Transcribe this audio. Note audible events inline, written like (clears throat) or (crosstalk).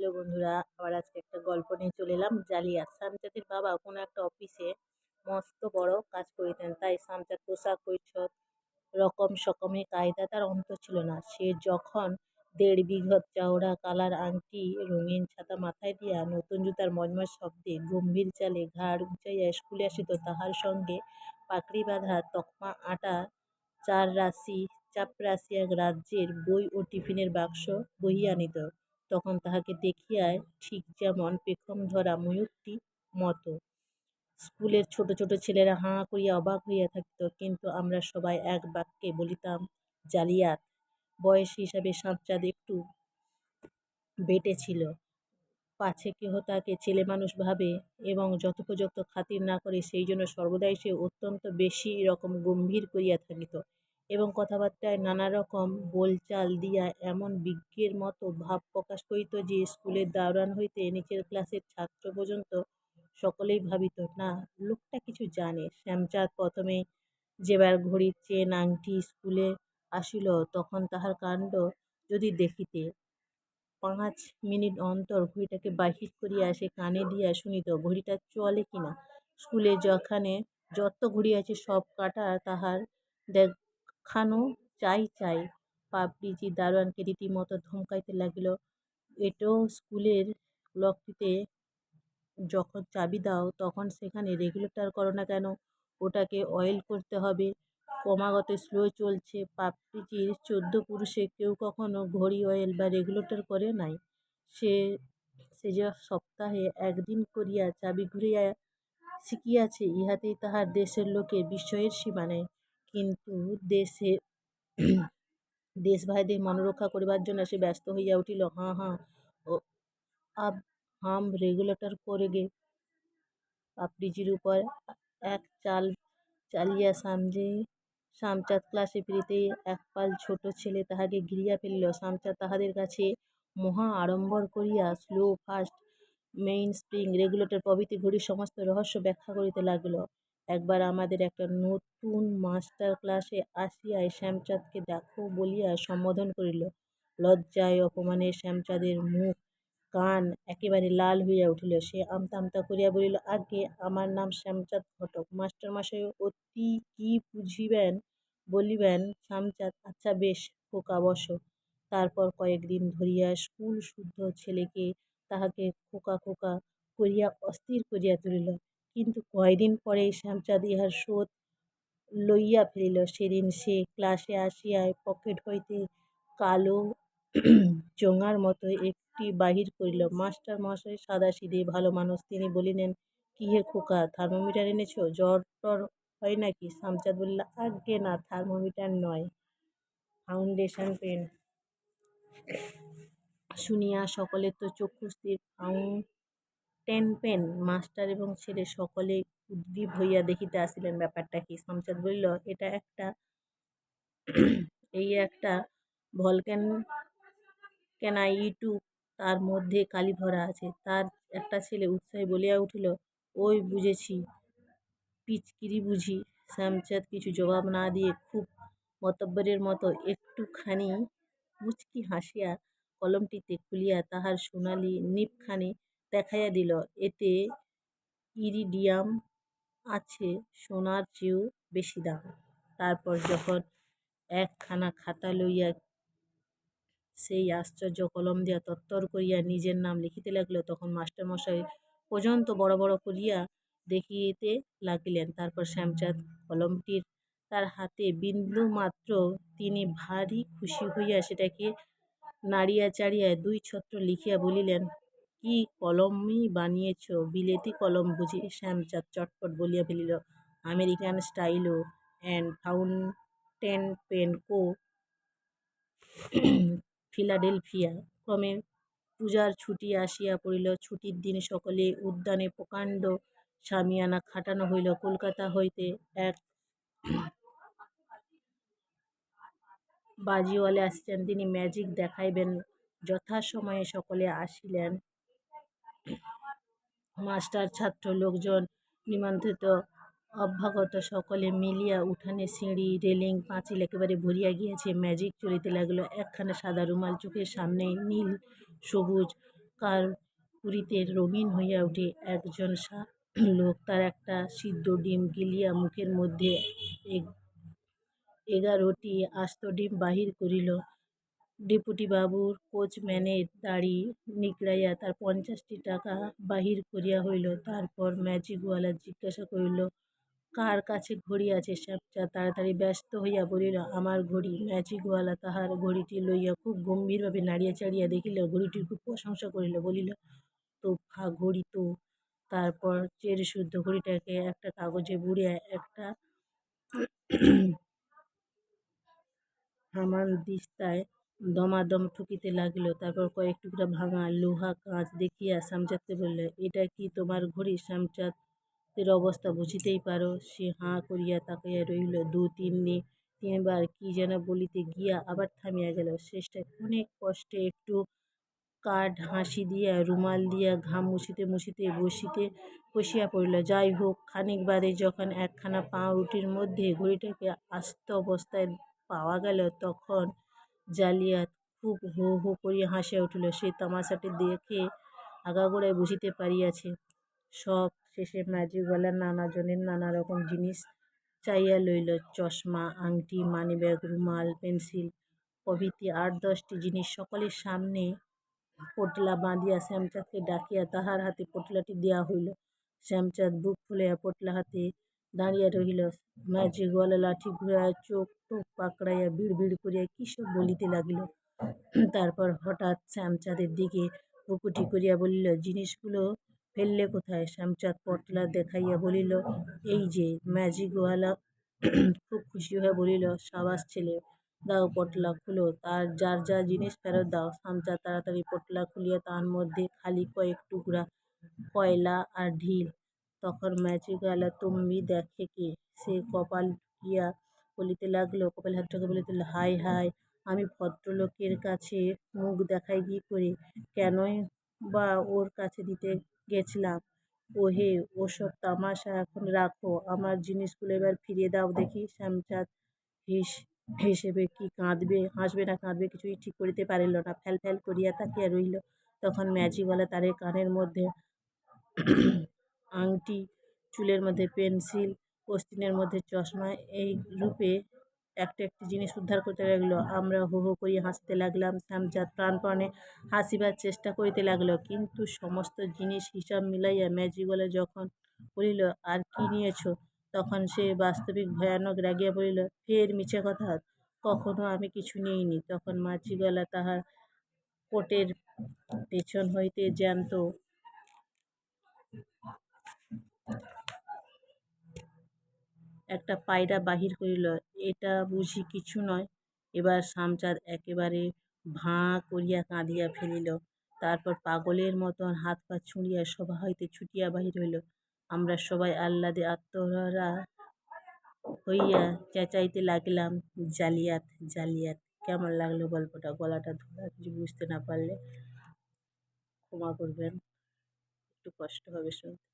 Hello বন্ধুরা। আবার আজকে একটা গল্প নিয়ে চলে এলাম। জালিয়াত সামচাঁদের বাবা কোনো একটা অফিসে মস্ত বড় কাজ করিতেন। তাই সামচাঁদ পোশাক পরিচ্ছদ, রকম সকমে কায়দা তার অন্ত ছিল না। সে যখন দেড় বিঘত চওড়া কালার আংটি, রঙিন ছাতা মাথায় দিয়া নতুন জুতার মজমজ শব্দে গম্ভীর চালে ঘাড় উঁচাইয়া স্কুলে আসিত, তাহার সঙ্গে পাকড়ি বাঁধা তকমা, আটা, চার রাশি, চাপরাশি এক রাজ্যের বই ও টিফিনের বাক্স বহিয়া আনিত। তখন তাহাকে দেখিয়ায় ঠিক যেমন পেখম ধরা ময়ূরটি মতো। স্কুলের ছোট ছোট ছেলেরা হাঁ করিয়া অবাক হইয়া থাকিত, কিন্তু আমরা সবাই এক বাক্যে বলিতাম, জালিয়াত, বয়স হিসাবে সাঁতচাঁদ একটু বেটে ছিল। পাছে কেহ তাকে ছেলে মানুষ ভাবে এবং যথোপযুক্ত খাতির না করে সেই জন্য সর্বদাই সে অত্যন্ত বেশি রকম গম্ভীর করিয়া থাকিত। এবং কথাবার্তায় নানা রকম বোলচাল দিয়া এমন বিজ্ঞের মতো ভাব প্রকাশ করিত যে, স্কুলের দারোয়ান হইতে নিচের ক্লাসের ছাত্র পর্যন্ত সকলেই ভাবিত, না, লোকটা কিছু জানে। শ্যামচাঁদ প্রথমে যেবার ঘড়ির চেন আংটি স্কুলে আসিল, তখন তাহার কাণ্ড যদি দেখিতে। পাঁচ মিনিট অন্তর ঘড়িটাকে বাহির করিয়া সে কানে দিয়া শুনিত, ঘড়িটা চলে কিনা স্কুলে যখানে যত ঘড়ি আছে সব কাটা তাহার দেখানো চাই চাই। পাপড়িজি দারোয়ানকে রীতিমতো ধমকাইতে লাগিল। এটো স্কুলের লকটিতে যখন চাবি দাও, তখন সেখানে রেগুলেটর করো না কেন? ওটাকে অয়েল করতে হবে। ক্রমাগত স্লো চলছে। পাপড়িজির চোদ্দ পুরুষে কেউ কখনো ঘড়ি, অয়েল বা রেগুলেটর করে নাই। সে সে যে সপ্তাহে একদিন করিয়া চাবি ঘুরিয়া শিখিয়াছে, ইহাতেই তাহার দেশের লোকের বিস্ময়ের সীমা কিন্তু দেশে দেশ ভাইদের মনোরক্ষা করিবার জন্য সে ব্যস্ত হইয়া উঠিল। হাঁ হাঁ, ও আব, হাম রেগুলেটর করেগে পাপড়িজির উপর এক চাল চালিয়া সামজে, সামচাঁদ ক্লাসে ফিরিতেই একপাল ছোট ছেলে তাহাকে ঘিরিয়া ফেলিল। সামচাঁদ তাহাদের কাছে মহা আড়ম্বর করিয়া slow, fast, main spring regulator প্রভৃতি ঘড়ির সমস্ত রহস্য ব্যাখ্যা করিতে লাগিল। একবার আমাদের একটা নতুন মাস্টার ক্লাসে আসিয়াই শ্যামচাঁদকে দেখো বলিয়া সম্বোধন করিল। লজ্জায় অপমানে শ্যামচাঁদের মুখ, কান একেবারে লাল হইয়া উঠিল। সে আমতা আমতা করিয়া বলিল, আজ্ঞে, আমার নাম শ্যামচাঁদ ঘটক। মাস্টারমশায় অতি কি বুঝিবেন, বলিবেন, শ্যামচাঁদ আচ্ছা বেশ, খোকা বসো। তারপর কয়েকদিন ধরিয়া স্কুল শুদ্ধ ছেলেকে তাহাকে খোকা খোকা করিয়া অস্থির করিয়া তুলিল। কিন্তু কয়দিন পরেই শ্যামচাঁদ ইহার শোধ লইয়া ফেলিল। সেদিন সে ক্লাসে আসিয়ায় পকেট হইতে কালো চোঙার মতো একটি বাহির করিল। মাস্টার মহাশয় সাদা সাদাসিধে ভালো মানুষ, তিনি বলিলেন, কি হে খোকা, থার্মোমিটার এনেছ? জ্বর টর হয় নাকি? শামচাঁদ বলিল, আজ্ঞে না, থার্মোমিটার নয়। Foundation pen. শুনিয়া সকলের তো চক্ষুস্থির ফাউন্টেন পেন, মাস্টার এবং ছেলে সকলে উদ্গ্রীব হইয়া দেখিতে আসিলেন ব্যাপারটা কি? শামচাঁদ বলিল, এটা একটা (clears throat) এই একটা ভলক্যান ক্যানাইটু তার মধ্যে কালি ভরা আছে। তার একটা ছেলে উৎসাহে বলিয়া উঠিল, ওই বুঝেছি, পিচকিরি বুঝি। শ্যামচাঁদ কিছু জবাব না দিয়ে খুব মতব্বরের মতো একটুখানি মুচকি হাসিয়া কলমটিতে খুলিয়া তাহার সোনালি নিবখানি দেখাইয়া দিল, এতে ইরিডিয়াম আছে, সোনার চেয়েও বেশি দাম। তারপর যখন একখানা খাতা লইয়া সেই আশ্চর্য কলম দিয়া তত্তর করিয়া নিজের নাম লিখিতে লাগিল, তখন মাস্টারমশাই পর্যন্ত বড় বড় করিয়া দেখিতে লাগিলেন। তারপর শ্যামচাঁদ কলমটির তার হাতে বিন্দুমাত্র তিনি ভারী খুশি হইয়া সেটাকে নাড়িয়া চাড়িয়া দুই ছত্র লিখিয়া বলিলেন কি কলমই বানিয়েছ? বিলেতি কলম বুঝি শ্যামচাঁদ চটপট বলিয়া ফেলিল। American stylo and fountain pen co Philadelphia. ক্রমে পূজার ছুটি আসিয়া পড়িল। ছুটির দিন সকলে উদ্যানে প্রকাণ্ড শামিয়ানা খাটানো হইল। কলকাতা হইতে এক বাজিওয়ালে আসিছেন তিনি ম্যাজিক দেখাইবেন। যথাসময়ে সকলে আসিলেন। মাস্টার, ছাত্র, লোকজন, নিমন্ত্রিত, অভ্যাগত সকলে মিলিয়া উঠানে সিঁড়ি, রেলিং, পাঁচিল একেবারে ভরিয়া গিয়াছে। ম্যাজিক চলিতে লাগিল, একখানা সাদা রুমাল চোখের সামনে নীল, সবুজ কার পুরীতে রঙিন হইয়া উঠে। একজন লোক তার একটা সিদ্ধ ডিম গিলিয়া মুখের মধ্যে এগ- এগারোটি আস্ত ডিম বাহির করিল। ডেপুটিবাবুর কোচম্যানের দাড়ি নিকড়াইয়া তার পঞ্চাশটি টাকা বাহির করিয়া হইল। তারপর ম্যাজিকওয়ালা জিজ্ঞাসা করিল, কার কাছে ঘড়ি আছে শ্যামচাঁদ তাড়াতাড়ি ব্যস্ত হইয়া বলিল, আমার ঘড়ি। ম্যাজিকওয়ালা তাহার ঘড়িটি লইয়া খুব গম্ভীরভাবে নাড়িয়া চাড়িয়া দেখিল ঘড়িটির খুব প্রশংসা করিল। বলিল, তোফা ঘড়ি তো। তারপর চেরশুদ্ধ ঘড়িটাকে একটা কাগজে বুড়িয়া একটা হামানদিস্তায় দমাদম ঠুকিতে লাগিল, তারপর কয়েক টুকরা ভাঙা লোহা কাঁচ দেখিয়া শ্যামচাঁদকে বলিল, এটা কি তোমার ঘড়ি? শ্যামচাঁদের অবস্থা বুঝিতেই পারো। সে হাঁ করিয়া তাকাইয়া রহিল দু তিননি, তিনবার কি যেন বলিতে গিয়া আবার থামিয়া গেল। শেষটায় অনেক কষ্টে একটু কাঠ হাসি দিয়া, রুমাল দিয়া, ঘাম মুছিতে মুছিতে বসিতে, বসিয়া পড়িল। যাই হোক, খানিক বাদে যখন একখানা পাউরুটির মধ্যে ঘড়িটাকে আস্ত অবস্থায় পাওয়া গেল, তখন জালিয়াত, খুব হো হো করিয়া হাসিয়া উঠিল। সে তামাশাটি দেখে আগাগোড়ায় বুঝিতে পারিয়াছে, সব শেষে ম্যাজিকওয়ালা নানা জনের নানা রকম জিনিস চাইয়া লইল। চশমা, আংটি মানিব্যাগ রুমাল পেন্সিল প্রভৃতি আট দশটি জিনিস সকলের সামনে পোটলা বাঁধিয়া শ্যামচাঁদকে ডাকিয়া তাহার হাতে পোটলাটি দেওয়া হইল। শ্যামচাঁদ বুক ফুলাইয়া পোটলা হাতে দাঁড়িয়া রহিল ম্যাজিকওয়ালা লাঠি ঘুরাইয়া চোখ টোক পাকড়াইয়া বিড় বিড় করিয়া কী সব বলিতে লাগিল। তারপর হঠাৎ শ্যামচাঁদের দিকে ভ্রুকুটি করিয়া বলিল জিনিসগুলো ফেললে কোথায়? শ্যামচাঁদ পটলা দেখাইয়া বলিল এই যে ম্যাজিকওয়ালা (clears throat) খুব খুশি হইয়া বলিল সাবাস ছেলে দাও পটলা খুলো তার যার যা জিনিস ফেরত দাও। শ্যামচাঁদ তাড়াতাড়ি পটলা খুলিয়া তার মধ্যে খালি কয়েক টুকরা কয়লা আর ঢিল তখন ম্যাজিকওয়ালা তুমি দেখে কে সে কপাল গিয়া বলিতে লাগল, কপাল হাত রেখে বলিতে হায় হায়, আমি ভদ্রলোকের কাছে মুখ দেখাই কী করে? কেনই বা ওর কাছে দিতে গেছিলাম? ওহে, ওসব তামাশা এখন রাখো, আমার জিনিসগুলো এবার ফিরিয়ে দাও দেখি, শ্যামচাঁদ হিস, হিসেবে কি কাঁদবে, হাসবে না কাঁদবে কিছুই ঠিক করিতে পারিল না, ফ্যাল ফ্যাল করিয়া তাকিয়া রইল। তখন ম্যাজিকওয়ালা তারের কানের মধ্যে আংটি, চুলের মধ্যে পেন্সিল পোস্তিনের মধ্যে চশমা, এই রূপে একটা একটি জিনিস উদ্ধার করতে লাগল। আমরা হো হো করিয়া হাসতে লাগলাম। শ্যামচাঁদ প্রাণপণে হাসিবার চেষ্টা করিতে লাগল। কিন্তু সমস্ত জিনিস হিসাব মিলাইয়া ম্যাজিকওয়ালা যখন বলিল, আর কি নিয়েছ? তখন সে বাস্তবিক ভয়ানক রাগিয়া বলিল, ফের মিছে কথা। কখনো আমি কিছু নিইনি। তখন ম্যাজিকওয়ালা তাহার কোটের পেছন হইতে জ্যান্ত একটা পায়রা বাহির করিল, এটা বুঝি কিছু নয়? এবার শ্যামচাঁদ একেবারে ভাঁ করিয়া কাঁদিয়া ফেলিল। তারপর পাগলের মতন হাত পা ছুঁড়িয়া সভা হইতে ছুটিয়া বাহির হইল। আমরা সবাই আহ্লাদে আত্মহারা হইয়া চেঁচাইতে লাগলাম, জালিয়াত জালিয়াত, কেমন লাগল গল্পটা? গলাটা ধরা কিছু বুঝতে না পারলে ক্ষমা করবেন। একটু কষ্ট হবে শুনতে।